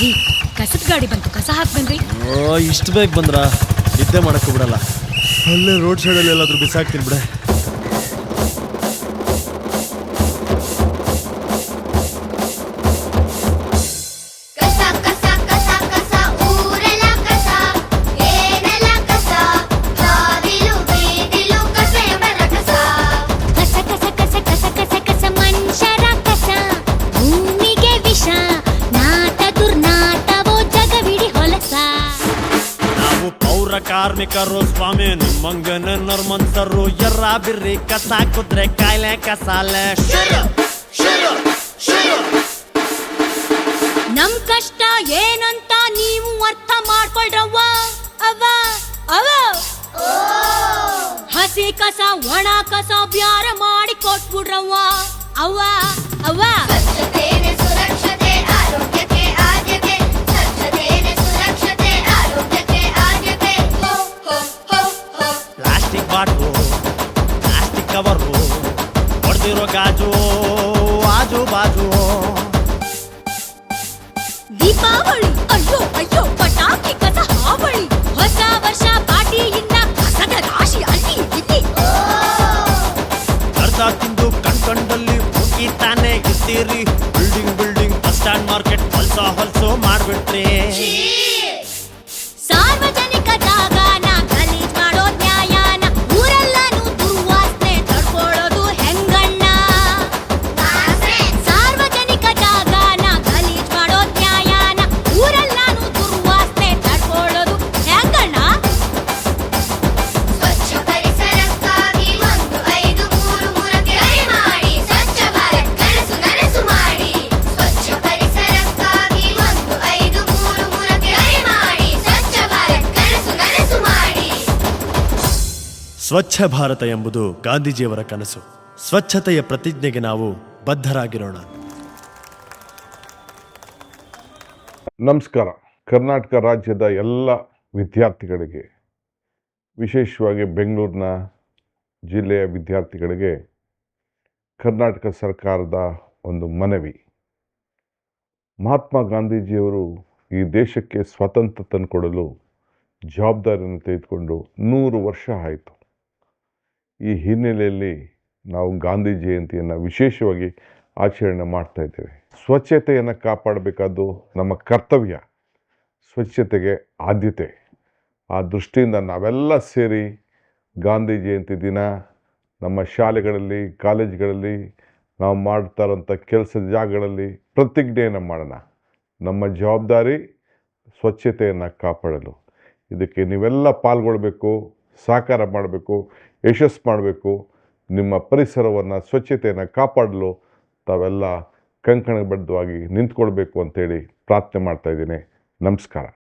ರೀ ಕಸದ ಗಾಡಿ ಬಂತು. ಕಸ ಹಾಕ್ ಬನ್ರಿ ಓ ಇಷ್ಟು ಬೇಗ ಬಂದ್ರ? ನಿದ್ದೆ ಮಾಡಕ್ಕೆ ಬಿಡಲ್ಲ. ಅಲ್ಲೇ ರೋಡ್ ಸೈಡಲ್ಲಿ ಎಲ್ಲಾದ್ರೂ ಬಿಸಾಕ್ತೀನಿ ಬಿಡೆ. ಕಾರ್ಮಿಕರು ಸ್ವಾಮಿ ಮಂಗನ ನರ್ಮಂತರು ಎರ್ರ ಬಿರ್ರಿ ಕಸ ಕುದ್ರೆ ಕಾಯಿಲೆ ಕಸಾಲೆ. ಶುರು ಶುರು ಶುರು. ನಮ್ ಕಷ್ಟ ಏನಂತ ನೀವು ಅರ್ಥ ಮಾಡ್ಕೊಳ್ರವ್ವ? ಅವ್ವ ಅವ ಹಸಿ ಕಸ ಒಣ ಕಸ ಬ್ಯಾರ ಮಾಡಿ ಕೊಟ್ಬಿಡ್ರವ್ವ. ಅವ್ವ ಅವ್ವ. ಕವರು ಹೊಡೆದಿರೋ ಗಾಜು ಆಜು ಬಾಜು ದೀಪಾವಳಿ ಅಯ್ಯೋ ಅಯ್ಯೋ ಪಟಾಕಿ ಕಸ ಹಾವಳಿ. ಹೊಸ ವರ್ಷ ಪಾಟಿಯಿಂದ ಕಸದ ರಾಶಿ ಅಲ್ಲಿ ಇಲ್ಲಿ. ಕರ್ದ ತಿಂದು ಕಣ್ಕಂಡಲ್ಲಿ ತಾನೇ ಇರ್ತೀರಿ. Building building bus stand market ಹೊಲ್ಸ ಹೊಲ್ಸು ಮಾಡ್ಬಿಟ್ರಿ. ಸ್ವಚ್ಛ ಭಾರತ ಎಂಬುದು ಗಾಂಧೀಜಿಯವರ ಕನಸು. ಸ್ವಚ್ಛತೆಯ ಪ್ರತಿಜ್ಞೆಗೆ ನಾವು ಬದ್ಧರಾಗಿರೋಣ. ನಮಸ್ಕಾರ. ಕರ್ನಾಟಕ ರಾಜ್ಯದ ಎಲ್ಲ ವಿದ್ಯಾರ್ಥಿಗಳಿಗೆ, ವಿಶೇಷವಾಗಿ ಬೆಂಗಳೂರಿನ ಜಿಲ್ಲೆಯ ವಿದ್ಯಾರ್ಥಿಗಳಿಗೆ ಕರ್ನಾಟಕ ಸರ್ಕಾರದ ಒಂದು ಮನವಿ. ಮಹಾತ್ಮ ಗಾಂಧೀಜಿಯವರು ಈ ದೇಶಕ್ಕೆ ಸ್ವಾತಂತ್ರ್ಯ ತಂದುಕೊಡಲು ಜವಾಬ್ದಾರಿಯನ್ನು ತೆಗೆದುಕೊಂಡು ನೂರು ವರ್ಷ ಆಯಿತು. ಈ ಹಿನ್ನೆಲೆಯಲ್ಲಿ ನಾವು ಗಾಂಧಿ ಜಯಂತಿಯನ್ನು ವಿಶೇಷವಾಗಿ ಆಚರಣೆ ಮಾಡ್ತಾ ಇದ್ದೇವೆ. ಸ್ವಚ್ಛತೆಯನ್ನು ಕಾಪಾಡಬೇಕಾದ್ದು ನಮ್ಮ ಕರ್ತವ್ಯ. ಸ್ವಚ್ಛತೆಗೆ ಆದ್ಯತೆ. ಆ ದೃಷ್ಟಿಯಿಂದ ನಾವೆಲ್ಲ ಸೇರಿ ಗಾಂಧಿ ಜಯಂತಿ ದಿನ ನಮ್ಮ ಶಾಲೆಗಳಲ್ಲಿ, ಕಾಲೇಜುಗಳಲ್ಲಿ ನಾವು ಮಾಡ್ತಾ ಇರೋಂಥ ಕೆಲಸದ ಜಾಗಗಳಲ್ಲಿ ಪ್ರತಿಜ್ಞೆಯನ್ನು ಮಾಡೋಣ. ನಮ್ಮ ಜವಾಬ್ದಾರಿ ಸ್ವಚ್ಛತೆಯನ್ನು ಕಾಪಾಡಲು. ಇದಕ್ಕೆ ನೀವೆಲ್ಲ ಪಾಲ್ಗೊಳ್ಬೇಕು. ಸಹಕಾರ ಮಾಡಬೇಕು, ಯಶಸ್ಸು ಮಾಡಬೇಕು, ನಿಮ್ಮ ಪರಿಸರವನ್ನು, ಸ್ವಚ್ಛತೆಯನ್ನು ಕಾಪಾಡಲು ತಾವೆಲ್ಲ ಕಂಕಣಬದ್ಧವಾಗಿ ನಿಂತ್ಕೊಳ್ಬೇಕು ಅಂತೇಳಿ ಪ್ರಾರ್ಥನೆ ಮಾಡ್ತಾ ಇದ್ದೀನಿ. ನಮಸ್ಕಾರ.